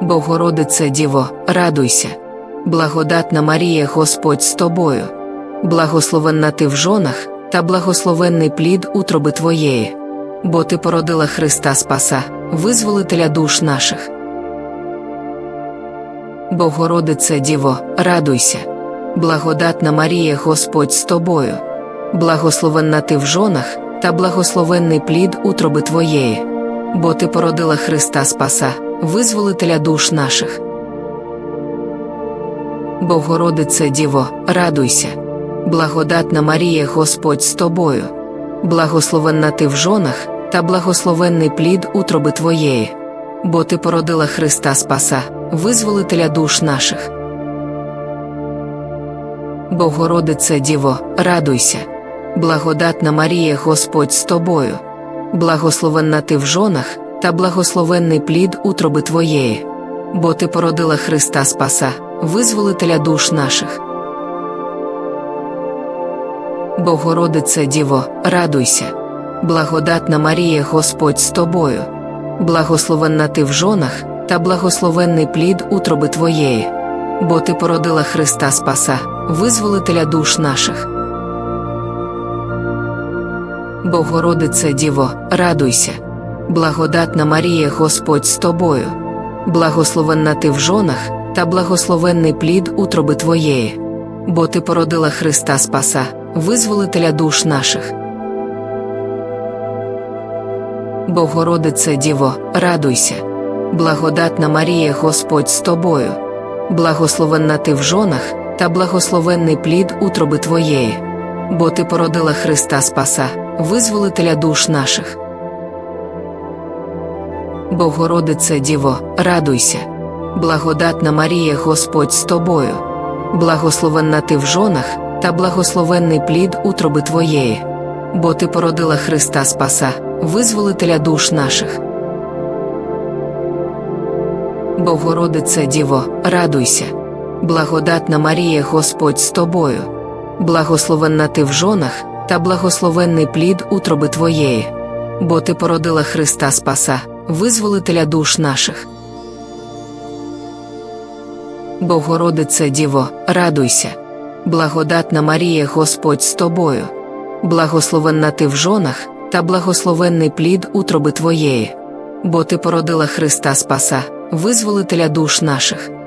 Богородице Діво, радуйся, благодатна Марія Господь з тобою, благословенна ти в жонах, та благословенний плід утроби Твоєї, бо Ти породила Христа Спаса, визволителя душ наших. Богородице Діво, радуйся, благодатна Марія Господь з тобою, благословенна ти в жонах, та благословенний плід утроби Твоєї, бо Ти породила Христа Спаса, визволителя душ наших. Богородице Діво, радуйся, благодатна Марія Господь з тобою, благословенна ти в жонах, та благословенний плід утроби Твоєї, бо Ти породила Христа Спаса, визволителя душ наших. Богородице Діво, радуйся, благодатна Марія Господь з тобою, благословенна ти в жонах, та благословенний плід утроби Твоєї, бо Ти породила Христа Спаса, визволителя душ наших. Богородице Діво, радуйся, благодатна Марія Господь з тобою, благословенна ти в жонах, та благословенний плід утроби Твоєї, бо Ти породила Христа Спаса, визволителя душ наших. Богородице Діво, радуйся, благодатна Марія Господь з тобою, благословенна ти в жонах, та благословенний плід утроби Твоєї, бо Ти породила Христа Спаса, визволителя душ наших. Богородице Діво, радуйся, благодатна Марія Господь з тобою, благословенна ти в жонах, та благословенний плід утроби Твоєї, бо Ти породила Христа Спаса, визволителя душ наших. Богородице Діво, радуйся, благодатна Марія Господь з тобою, благословенна ти в жонах, та благословенний плід утроби Твоєї, бо Ти породила Христа Спаса, визволителя душ наших. Богородице Діво, радуйся, благодатна Марія Господь з тобою, благословенна ти в жонах, та благословенний плід утроби Твоєї, бо Ти породила Христа Спаса, визволителя душ наших. Богородице Діво, радуйся, благодатна Марія Господь з тобою, благословенна ти в жонах, та благословенний плід утроби Твоєї, бо Ти породила Христа Спаса, визволителя душ наших.